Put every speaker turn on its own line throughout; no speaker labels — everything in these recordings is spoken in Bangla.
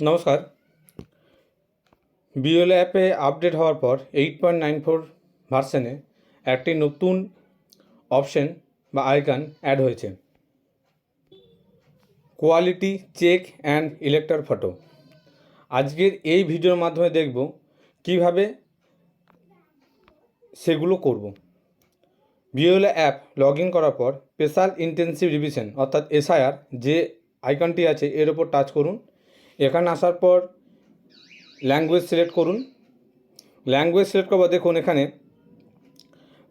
নমস্কার। বিওএল অ্যাপে আপডেট হওয়ার পর এইট পয়েন্ট নাইন ফোর ভার্সনে একটি নতুন অপশন বা আইকন অ্যাড হয়েছে। Quality check and elector photo. আজকের এই ভিডিওর মাধ্যমে দেখব কীভাবে সেগুলো করব। বিওএল অ্যাপ লগ ইন করার পর স্পেশাল ইন্টেন্সিভ রিভিশন অর্থাৎ এসআইআর যে আইকনটি আছে এর ওপর টাচ করুন। এখানে আসার পর ল্যাঙ্গুয়েজ সিলেক্ট করুন। ল্যাঙ্গুয়েজ সিলেক্ট করবার দেখুন এখানে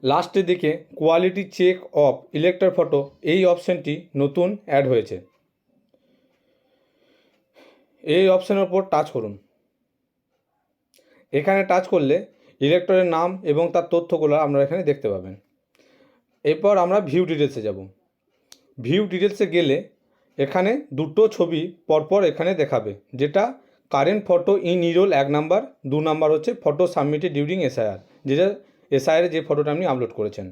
লাস্টের দিকে quality check of elector photo এই অপশানটি নতুন অ্যাড হয়েছে। এই অপশানের ওপর টাচ করুন। এখানে টাচ করলে ইলেক্টরের নাম এবং তার তথ্যগুলো আপনারা এখানে দেখতে পাবেন। এরপর আমরা ভিউ ডিটেলসে যাব। ভিউ ডিটেলসে গেলে এখানে দুটো ছবি পরপর এখানে দেখাবে, যেটা কারেন্ট ফটো ইন ইরোল এক নাম্বার দু নাম্বার হচ্ছে ফটো সাবমিটেড ডিউরিং এসআইআর যেটা এসআইআর যে ফটোটা আপনি আপলোড করেছেন।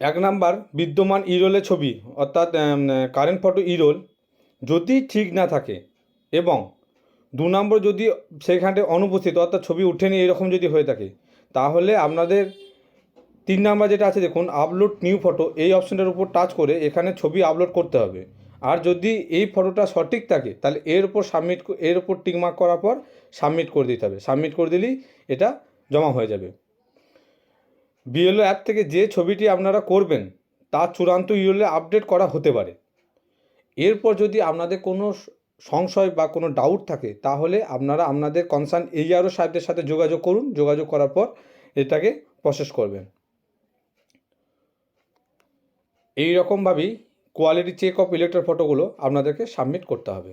এক নাম্বার বিদ্যমান ইরোলের ছবি, অর্থাৎ কারেন্ট ফটো ইরোল যদি ঠিক না থাকে এবং দু নম্বর যদি সেখানে অনুপস্থিত, অর্থাৎ ছবি উঠেনি এরকম যদি হয়ে থাকে, তাহলে আপনাদের তিন নাম্বার যেটা আছে, দেখুন আপলোড নিউ ফটো এই অপশনটার উপর টাচ করে এখানে ছবি আপলোড করতে হবে। আর যদি এই ফটোটা সঠিক থাকে, তাহলে এর উপর সাবমিট এর উপর টিকমার্ক করার পর সাবমিট করে দিতে হবে। সাবমিট করে দিলেই এটা জমা হয়ে যাবে। বিএলও অ্যাপ থেকে যে ছবিটি আপনারা করবেন তার চূড়ান্ত ইউএলএ আপডেট করা হতে পারে। এরপর যদি আপনাদের কোনো সংশয় বা কোনো ডাউট থাকে, তাহলে আপনারা আপনাদের কনসার্ন এইআরও সাহেবদের সাথে যোগাযোগ করুন। যোগাযোগ করার পর এটাকে প্রসেস করবেন। এই রকমভাবেই কোয়ালিটি চেক অফ ইলেকট্রো ফটোগুলো আপনাদেরকে সাবমিট করতে হবে।